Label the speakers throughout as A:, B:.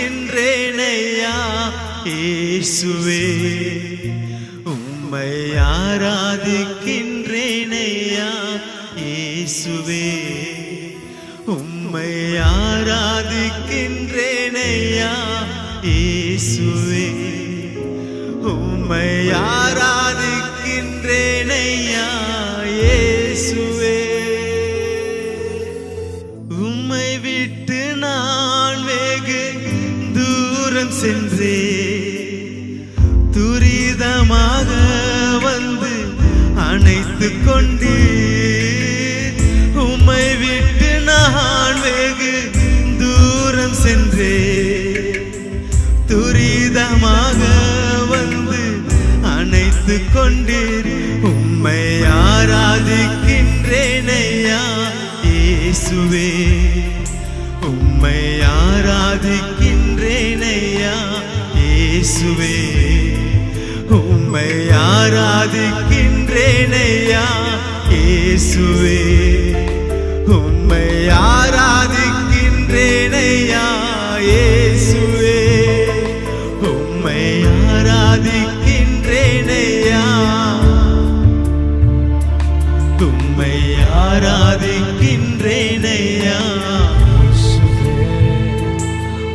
A: ஆராதிக்கின்றேனையா? இயேசுவே உம்மை ஆராதிக்கின்றேனையா? இயேசுவே உம்மை ஆராதிக்கின்றேனையா? இயேசுவே உம்மை ஆராதிக்கின்றேனையா? சென்றே. துரிதமாக வந்து அணைத்து கொண்டே. உம்மை விட்டு நான் வெகு தூரம் சென்றே. துரிதமாக வந்து அணைத்து கொண்டீர் உம்மை ஆராதிக்கின்றேனையா இயேசுவே. உம்மை ஆராதிக்க இயேசுவே உம்மை ஆராதிக்கின்றேனையா? இயேசுவே உம்மை ஆராதிக்கின்றேனையா? இயேசுவே உம்மை ஆராதிக்கின்றேனையா? உம்மை ஆராதிக்கின்றேனையா?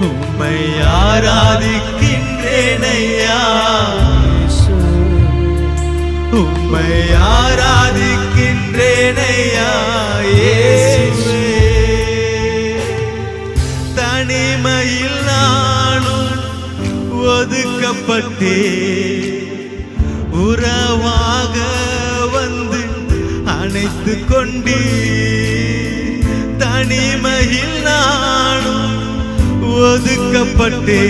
A: உம்மை ஆராதிக்க ஆராதிக்கின்றேனையா உம்மை ஆராதிக்கின்றேனையா? தனிமையில் நானும் ஒதுக்கப்பட்டே உறவாக வந்து அணைத்து கொண்டீ தனிமையில் நானும் ஒதுக்கப்பட்டே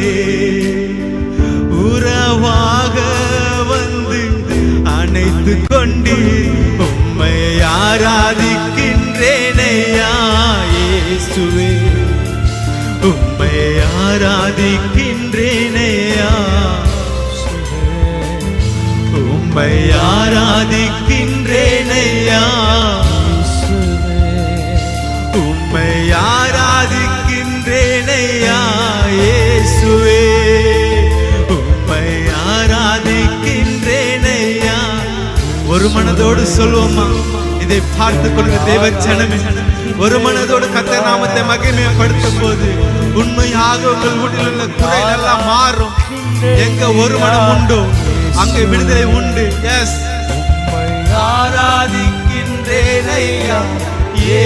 A: அணைத்து கொண்டு உம்மை ஆராதிக்கின்றேனையா இயேசுவே. உம்மை ஆராதிக்கின்றேனையா உம்மை ஆராதிக்கின்றேனையா மனதோடு சொல்வோமா இதை பார்த்து கொள்ளுங்க தேவ ஜனமே. ஒரு மனதோடு கத்த நாமத்தை மகிமைப்படுத்தும் போது உண்மையாக உங்கள் வீட்டில் உள்ள குறைகள் எல்லாம் மாறும். எங்க ஒரு மனம் உண்டோ அங்கே விடுதலை உண்டு. எஸ் ஆராதிக்கின்றேன் ஐயா. ஏ